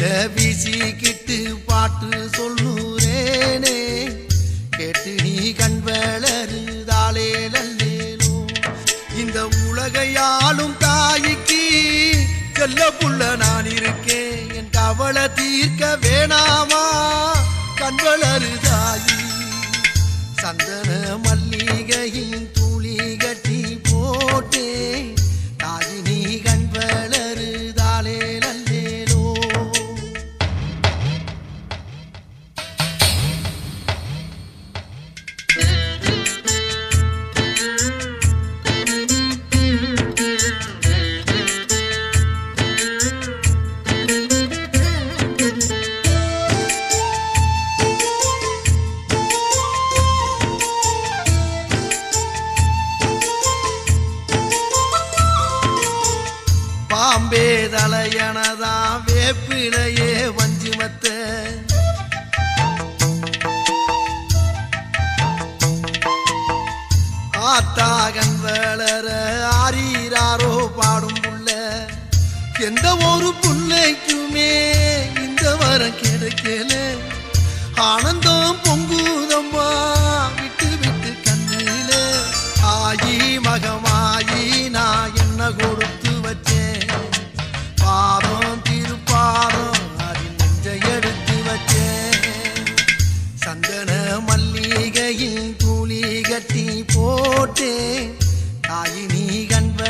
கையில வீசிக்கிட்டு பாட்டு சொல்லுறேனே. கேட்டு நீ கண் வளருதாலே நல்லேனோ இந்த உலகையாலும் தாய்க்கு செல்ல புள்ள நான் இருக்கேன். என் கவலை தீர்க்க வேணாமா? கண் வளருதாயி. சந்தன மல்லிகையின் பாம்பே தலையனதா வேப்பிலையே வஞ்சிமத்த. ஆத்தாகன் வளர ஆறீராரோ பாடும் புள்ள. எந்த ஒரு புள்ளைக்குமே இந்த வரம் கிடைக்கல. ஆனந்தம் பொங்குதம்மா விட்டு விட்டு கண்ணில. ஆயி மகமா கட்டி போட்டே தாய் நீ கண்ப